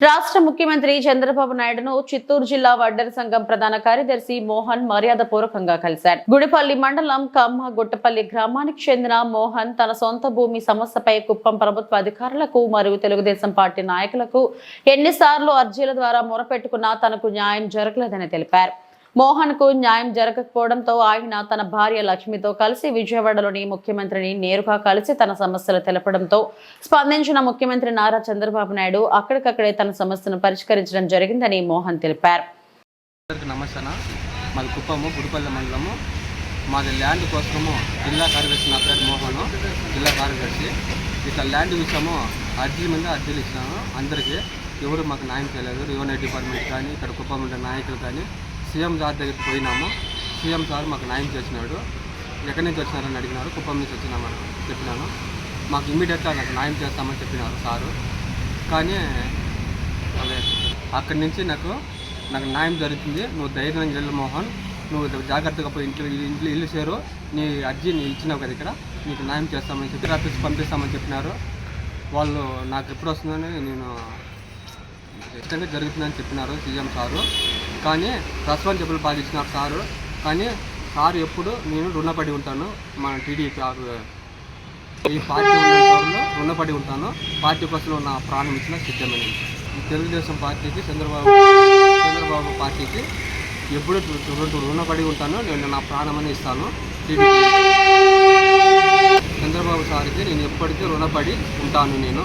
రాష్ట్ర ముఖ్యమంత్రి చంద్రబాబు నాయుడును చిత్తూరు జిల్లా వడ్డర సంఘం ప్రధాన కార్యదర్శి మోహన్ మర్యాద పూర్వకంగా కలిశారు. గుడిపల్లి మండలం కమ్మ గుట్టపల్లి గ్రామానికి చెందిన మోహన్ తన సొంత భూమి సమస్యపై కుప్పం ప్రభుత్వ అధికారులకు మరియు తెలుగుదేశం పార్టీ నాయకులకు ఎన్నిసార్లు అర్జీల ద్వారా మొరపెట్టుకున్నా తనకు న్యాయం జరగలేదని తెలిపారు. మోహన్కు న్యాయం జరగకపోవడంతో ఆయన తన భార్య లక్ష్మితో కలిసి విజయవాడలోని ముఖ్యమంత్రిని నేరుగా కలిసి తన సమస్యలు తెలపడంతో స్పందించిన ముఖ్యమంత్రి నారా చంద్రబాబు నాయుడు అక్కడికక్కడే తన సమస్యను పరిష్కరించడం జరిగిందని మోహన్ తెలిపారు. అందరికీ మాది కుప్పము గుడిపల్లి మండలము. మాది ల్యాండ్ కోసము జిల్లా కార్యదర్శి నా పేరు మోహను. జిల్లా కార్యదర్శి. ఇట్లా ల్యాండ్ విషయము అర్జీల మీద అర్జీలు ఇచ్చినాము అందరికీ ఎవరు మాకు న్యాయం చేయలేదు. రెవెన్యూ డిపార్ట్మెంట్ కానీ ఇక్కడ కుప్పం ఉండే నాయకులు కానీ సీఎం సార్ దగ్గరికి పోయినాము. సీఎం సార్ మాకు న్యాయం చేసినాడు. ఎక్కడి నుంచి వచ్చినారని అడిగినారు. కుప్పం నుంచి వచ్చినామని చెప్పినాను. మాకు ఇమ్మీడియట్గా నాకు న్యాయం చేస్తామని చెప్పినారు సారు. కానీ అక్కడి నుంచి నాకు నాకు న్యాయం జరుగుతుంది. నువ్వు ధైర్యం వెళ్ళు మోహన్. నువ్వు జాగ్రత్తగా పోయి ఇంట్లో ఇంట్లో ఇల్లు చేరు నీ అర్జీ నీ ఇచ్చినావు కదా ఇక్కడ. నీకు న్యాయం చేస్తామని చెప్పి ఆఫీస్ పంపిస్తామని చెప్పినారు. వాళ్ళు నాకు ఎప్పుడు వస్తుందని నేను ఇష్టంగా జరుగుతుందని చెప్పినారు సీఎం సారు. కానీ ప్రస్తుతం చెప్పులు బాధించినారు సారు. కానీ సారు ఎప్పుడు నేను రుణపడి ఉంటాను. మన టీడీపీ ఈ పార్టీ ఉన్నంతవరకు రుణపడి ఉంటాను. పార్టీ కోసం నా ప్రాణం ఇచ్చిన సిద్ధమే తెలుగుదేశం పార్టీకి చంద్రబాబు చంద్రబాబు పార్టీకి ఎప్పుడు రుణపడి ఉంటాను నేను నా ప్రాణమని ఇస్తాను. టీడీపీ చంద్రబాబు సార్కి నేను ఎప్పటికీ రుణపడి ఉంటాను నేను.